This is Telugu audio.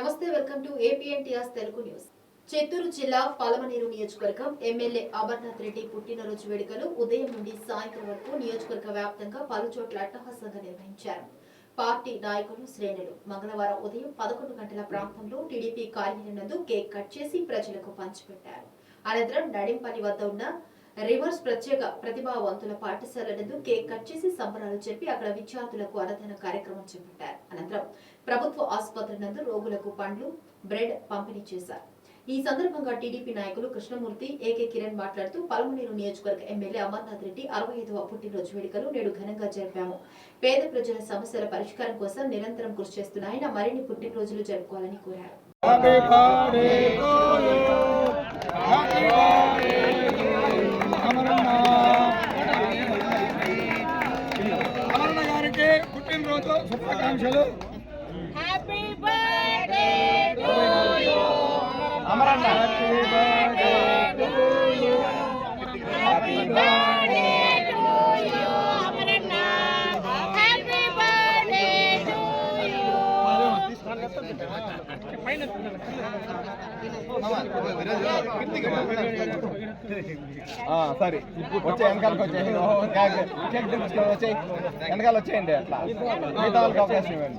నమస్తే welcome to APNTR Telugu news. Chittoor జిల్లా పాలమనేరు నియోజకవర్గం ఎమ్మెల్యే అమర్నాథ్ రెడ్డి పుట్టినరోజు వేడుకలు ఉదయం నుండి సాయంత్రం వరకు నియోజకవర్గ వ్యాప్తంగా పలు చోట్ల అట్టహాసంగా నిర్వహించారు. పార్టీ నాయకులు శ్రేణులు మంగళవారం ఉదయం పదకొండు గంటల ప్రాంతంలో టీడీపీ కార్యాలయం నందు కేక్ కట్ చేసి ప్రజలకు పంచిపెట్టారు. అనంతరం నడింపల్లి వద్ద ఉన్న రివర్స్ ప్రత్యేక ప్రతిభావంతుల పాఠశాల నందు కేక్ కట్ చేసి సంబరాలు చెప్పి అక్కడ విద్యార్థులకు అన్నదాన కార్యక్రమం చేపట్టారు. అనంతరం ప్రభుత్వ ఆసుపత్రి నందు రోగులకు పండ్లు బ్రెడ్ పంపిణీ చేశారు. ఈ సందర్భంగా టీడీపీ నాయకులు కృష్ణమూర్తి ఏకే కిరణ్ మాట్లాడుతూ పలమనేరు నియోజకవర్గ ఎమ్మెల్యే అమర్నాథ్ రెడ్డి అరవై ఐదవ పుట్టినరోజు వేడుకలు నేడు ఘనంగా జరిపాము. పేద ప్రజల సమస్యల పరిష్కారం కోసం నిరంతరం కృషి చేస్తున్న ఆయన మరిన్ని పుట్టినరోజులు జరుపుకోవాలని కోరారు. జన్మదిన శుభాకాంక్షలు హ్యాపీ బర్త్డే సరే. వచ్చే వెనకాలకి వచ్చేసి కేక్ తెప్పించుకొని వచ్చేయి వెనకాల వచ్చేయండి అట్లా. మిగతా వాళ్ళకి అవకాశం ఇవ్వండి.